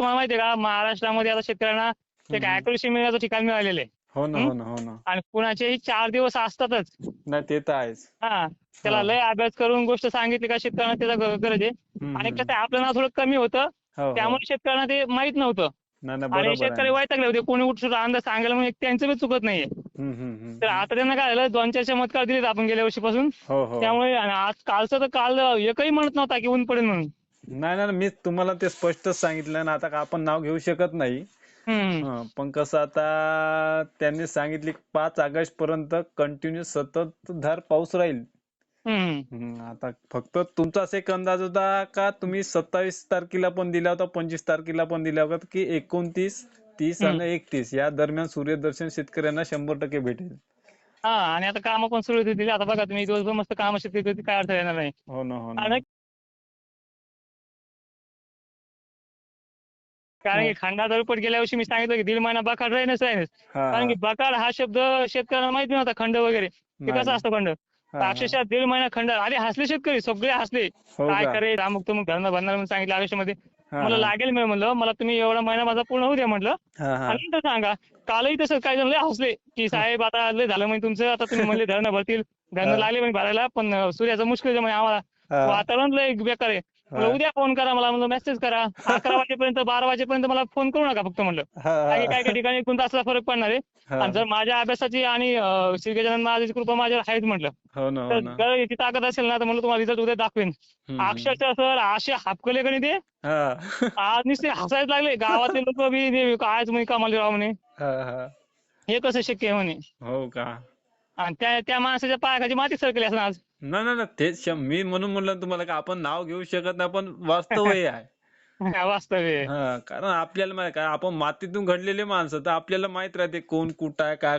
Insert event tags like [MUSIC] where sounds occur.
तुम्हाला माहितीये का? महाराष्ट्रामध्ये आता शेतकऱ्यांना एक. अॅक्युरेसी मिळण्याचं ठिकाण मिळालेलं. आहे हो ना? हो ना हो ना. आणि कुणाचेही चार दिवस असतातच. नाही ते तर आहेच. हा त्याला हा. लय अभ्यास करून गोष्ट सांगितली का शेतकऱ्यांना त्याचा गरज आहे. आणि. कसं आपलं नाव थोडं कमी होतं. हो, हो. त्यामुळे शेतकऱ्यांना ते माहीत नव्हतं. आणि शेतकरी वैतागले होते. कोणी उठून अंदाज सांगायला म्हणून त्यांचं बी चुकत नाहीये. तर आता त्यांना काय झालं? दोन चार चमत्कार दिलेत आपण गेल्या वर्षीपासून. त्यामुळे आज कालचं तर काल एकही म्हणत नव्हता की ऊन पडेल म्हणून. नाही नाही मी तुम्हाला ते स्पष्टच सांगितलं ना आता का आपण नाव घेऊ शकत नाही. हं, पण कसं आता त्यांनी सांगितले पाच ऑगस्ट पर्यंत कंटिन्यू सततधार पाऊस राहील. हं, आता फक्त तुमचाच एक अंदाज होता का? तुम्ही सत्तावीस तारखेला पण दिला होता पंचवीस तारखेला पण दिला होता की एकोणतीस तीस. आणि एकतीस. या दरम्यान सूर्यदर्शन शेतकऱ्यांना शंभर टक्के भेटेल. हा आणि आता कामं पण सुरू होतील आता बघा तुम्ही दिवसभर मस्त कामं शेती काय अर्थ येणार नाही. हो ना हो ना. आणि कारण हो. की खंडाचा रिपोर्ट गेल्या वर्षी मी सांगितलं की दीड महिना बकाड राहीनच राहीनच कारण की. बकाड हा शब्द शेतकऱ्यांना माहिती नव्हता खंड वगैरे ते कसं असतं खंड. अक्षरशः दीड महिना खंड आले हसले शेतकरी सगळे हसले हो काय? करे अमुक तुमुक धरणं भरणार म्हणून सांगितलं आयुष्यामध्ये मला. लागेल मी म्हणलं मला तुम्ही एवढा महिना माझा पूर्ण होऊ द्या म्हटलं. आणि नंतर सांगा कालही तसं काही जण हसले की साहेब आता लय झालं म्हणजे तुमचं आता तुम्ही म्हणले धरणं भरतील धरणं. लागले म्हणजे भरायला पण सूर्याचं मुश्किल आहे म्हणे आम्हाला वातावरण लय बेकार आहे म्हणलं. उद्या फोन करा मला म्हणलं मेसेज करा. [LAUGHS] अकरा वाजेपर्यंत बारा वाजेपर्यंत मला फोन करू नका फक्त म्हणलं. काही काही ठिकाणी एकूण तासाचा फरक पडणार आहे. आणि जर माझ्या अभ्यासाची आणि श्री गजानन महाराजांची कृपा माझ्यावर आहेच म्हटलं. हो हो तर जर याची ताकद असेल ना तर म्हणलं तुम्हाला रिझल्ट उद्या दाखवेन. अक्षरशः सर असे हापकले ते हा. आज नुसते हसायला लागले. गावातले लोक बी ते कायच म्हणे कमाल राव म्हणे हा, कसं शक्य आहे म्हणे. हो का? आणि त्या त्या माणसाच्या पायाखाली माती सरकली असं आज नाही नाही नाही, तेच शं- मी म्हणून म्हणलं तुम्हाला का आपण नाव घेऊ शकत नाही पण वास्तव हे आहे [LAUGHS] वास्तव आहे. हा कारण आपल्याला माहिती काय आपण मातीतून घडलेले माणसं तर आपल्याला माहीत राहते कोण कुठं आहे काय